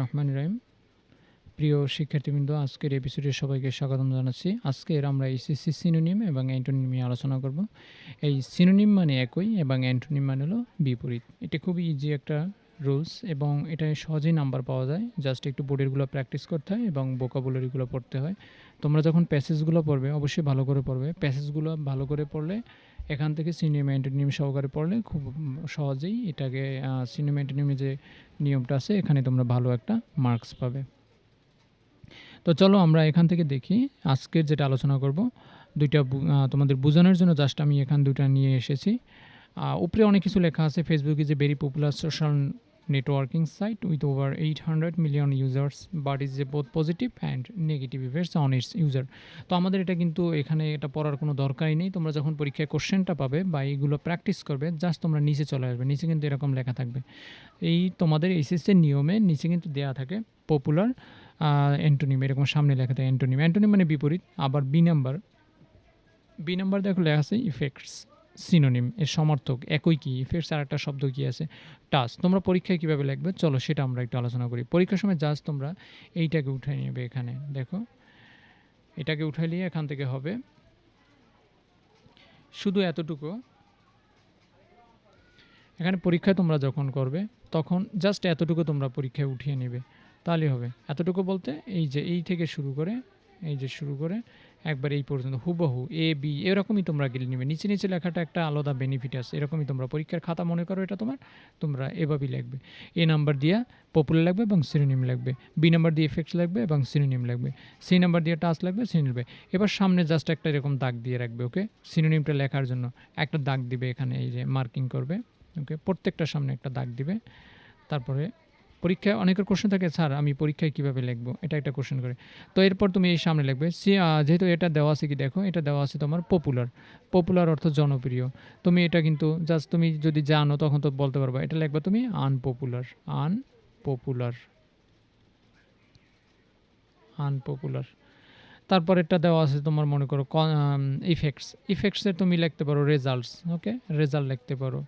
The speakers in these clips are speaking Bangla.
রহমান রহিম প্রিয় শিক্ষার্থীবৃন্দ, আজকের এপিসোডে সবাইকে স্বাগতম জানাচ্ছি। আজকের আমরা এসএসসি সিনোনিম এবং অ্যান্টোনিম নিয়ে আলোচনা করব। এই সিনোনিম মানে একই এবং অ্যান্টোনিম মানে হলো বিপরীত। এটা খুবই ইজি একটা রুলস এবং এটা সহজেই নাম্বার পাওয়া যায়। জাস্ট একটু বোর্ডেরগুলো প্র্যাকটিস করতে হয় এবং বোকাবুলারিগুলো পড়তে হয়। তোমরা যখন প্যাসেজগুলো পড়বে, অবশ্যই ভালো করে পড়বে। প্যাসেজগুলো ভালো করে পড়লে এখান থেকে সিনেমা অ্যান্টোনিম সহকারে পড়লে খুব সহজেই এটাকে সিনেমা অ্যান্টোনিমের যে নিয়মটা আছে, এখানে তোমরা ভালো একটা মার্কস পাবে। তো চলো আমরা এখান থেকে দেখি, আজকের যেটা আলোচনা করব, দুইটা তোমাদের বোঝানোর জন্য জাস্ট আমি এখান দুইটা নিয়ে এসেছি। উপরে অনেক কিছু লেখা আছে ফেসবুকে যে very popular social with over eight hundred million users but is a both positive and negative effects on its user তো আমাদের এটা কিন্তু এখানে এটা পড়ার কোনো দরকারই নেই। তোমরা যখন পরীক্ষায় কোশ্চেনটা পাবে বা এইগুলো প্র্যাকটিস করবে জাস্ট তোমরা নিচে চলে আসবে, নিচে কিন্তু এরকম লেখা থাকবে। এই তোমাদের এইচএসের নিয়মে নিচে কিন্তু দেয়া থাকে পপুলার অ্যান্টোনিম এরকম সামনে লেখা থাকে অ্যান্টোনিম অ্যান্টোনিম মানে বিপরীত, আবার বি নাম্বার বি নাম্বার দেখো লেখা আছে ইফেক্টস সিনোনিম এর সমর্থক একই কি? ইফেক্টস আর একটা শব্দ কি আছে? টাচ তোমরা পরীক্ষায় কীভাবে লিখবে? চলো সেটা আমরা একটু আলোচনা করি। পরীক্ষার সময় জাস্ট তোমরা এইটাকে উঠাই নেবে এখানে, দেখো। এটাকে উঠাই নিয়ে এখান থেকে হবে। শুধু এতটুকু। এখানে পরীক্ষা তোমরা যখন করবে, তখন জাস্ট এতটুকু তোমরা পরীক্ষায় উঠিয়ে নেবে। তাহলে হবে। এতটুকু বলতে এই যে এই থেকে শুরু করে, এই যে শুরু করে একবার এই পর্যন্ত হুবহু এ বি এরকমই তোমরা গেলে নেবে। নিচে নিচে লেখাটা একটা আলাদা বেনিফিট আছে। এরকমই তোমরা পরীক্ষার খাতা মনে করো এটা তোমার, তোমরা এভাবেই লাগবে এ নাম্বার দিয়ে পপুলার লাগবে এবং সিনোনিম লাগবে। বি নাম্বার দিয়ে এফেক্টস লাগবে এবং সিনোনিম লাগবে। সি নাম্বার দিয়ে টাচ লাগবে সিনোনিম লাগবে। এবার সামনে জাস্ট একটা এরকম দাগ দিয়ে রাখবে ওকে সিনোনিমটা লেখার জন্য একটা দাগ দিবে এখানে, এই যে মার্কিং করবে ওকে প্রত্যেকটার সামনে একটা দাগ দিবে। তারপরে পরীক্ষায় অনেকের কোশ্চেন থাকে, স্যার, আমি পরীক্ষায় কীভাবে লিখব? এটা একটা কোশ্চেন করে। তো এরপর তুমি এই সামনে লিখবে, সি যেহেতু এটা দেওয়া আছে কি দেখো, এটা দেওয়া আছে তোমার পপুলার পপুলার অর্থ জনপ্রিয়। তুমি এটা কিন্তু জাস্ট তুমি যদি জানো তখন তো বলতে পারবা। এটা লিখবে তুমি আনপপুলার আনপপুলার আনপপুলার তারপর এটা দেওয়া আছে তোমার মনে করো ইফেক্টস ইফেক্টসের তুমি লিখতে পারো রেজাল্টস ওকে রেজাল্ট লিখতে পারো।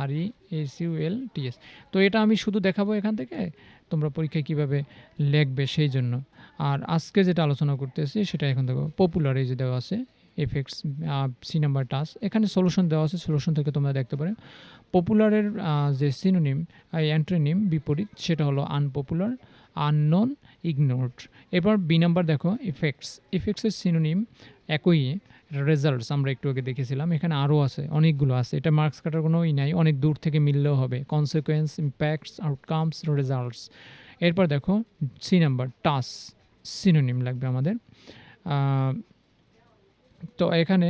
R E S U L T S তো এটা আমি শুধু দেখাবো এখান থেকে, তোমরা পরীক্ষায় কীভাবে লিখবে সেই জন্য। আর আজকে যেটা আলোচনা করতেছি সেটা এখন দেখো পপুলার এই যে দেওয়া আছে এফেক্টস সি নাম্বার টাস এখানে সলিউশন দেওয়া আছে সলিউশন থেকে তোমরা দেখতে পারো। পপুলারের যে সিনোনিম অ্যান্ট্রোনিম বিপরীত, সেটা হলো আনপপুলার আননোন ইগনোরড এবার বি নাম্বার দেখো ইফেক্টস ইফেক্টসের সিনোনিম একই রেজাল্টস আমরা একটু আগে দেখেছিলাম। এখানে আরও আছে, অনেকগুলো আছে। এটা মার্কস কাটার কোনো ই নাই, অনেক দূর থেকে মিললেও হবে। কনসিকোয়েন্স ইম্প্যাক্টস আউটকামস রেজাল্টস এরপর দেখো সি নাম্বার টাস সিনোনিম লাগবে আমাদের। তো এখানে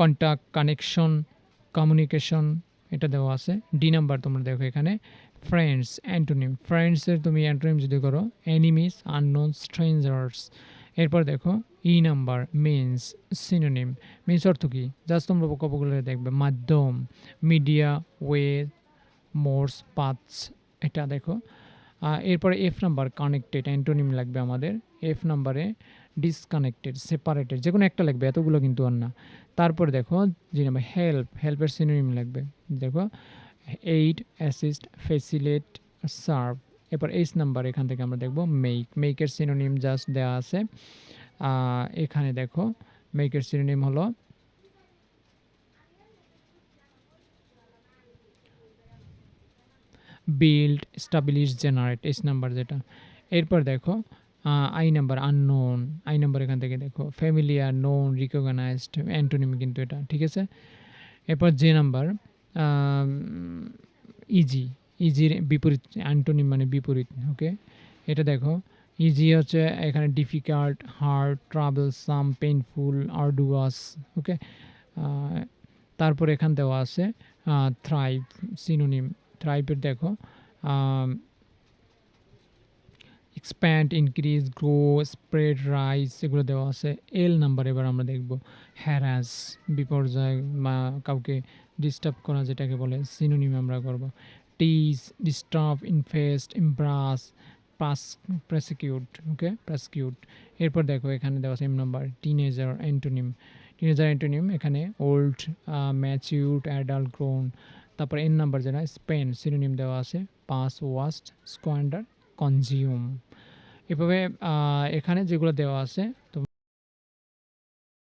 কন্ট্যাক্ট কানেকশন কমিউনিকেশন এটা দেওয়া আছে। ডি নাম্বার তোমরা দেখো এখানে। ফ্রেন্ডস অ্যান্টোনিম ফ্রেন্ডসের তুমি অ্যান্টোনিম যদি করো এনিমিস আননোন স্ট্রেঞ্জার্স এরপর দেখো E number means synonym means অর্থ কি? জাস্ট তোমরা কপগুলো দেখবে, মাধ্যম মিডিয়া ওয়ে মোর্স পাথস এটা দেখো। এরপরে এফ নাম্বার কানেক্টেড অ্যান্টোনিম লাগবে আমাদের। এফ নাম্বারে ডিসকানেক্টেড সেপারেটেড যে কোনো একটা লাগবে, এতগুলো কিন্তু আর না। তারপরে দেখো, যে নাম্বার হেল্প হেল্পের সিনোনিম লাগবে। দেখো এইড অ্যাসিস্ট ফেসিলেট সার্ভ এরপর এইচ নাম্বার এখান থেকে আমরা দেখব মেক মেকের সিনোনিম জাস্ট দেওয়া আছে। এখানে দেখো মেকের সিনোনিম হলো build establish generate H number যেটা। এরপর দেখো I number unknown I number এখান থেকে দেখো ফ্যামিলিয়ার নোন রিকগনাইজড অ্যান্টোনিম কিন্তু এটা, ঠিক আছে? এরপর যে নাম্বার ইজি ইজির বিপরীত, অ্যান্টোনিম মানে বিপরীত ওকে এটা দেখো ইজি হচ্ছে এখানে difficult hard troublesome painful arduous okay তারপর এখান দেওয়া আছে থ্রাইভ সিনোনিম থ্রাইভের দেখো expand increase grow spread rise এগুলো দেওয়া আছে এল নাম্বার এবার আমরা দেখব হ্যারাস বিপর্যয় বা কাউকে ডিস্টার্ব করা যেটাকে বলে সিনোনিম আমরা করব। Disturb infest embarrass pass prosecute okay prosecute এরপর দেখো, এখানে দেওয়া আছে M number teenager antonym teenager antonym এখানে ওল্ড ম্যাচিউড অ্যাডাল্ট গ্রোন তারপর এন নাম্বার যেটা স্পেন সিনোনিম দেওয়া আছে পাস ওয়াস্ট স্কোয়ান্ডার কনজিউম এভাবে এখানে যেগুলো দেওয়া আছে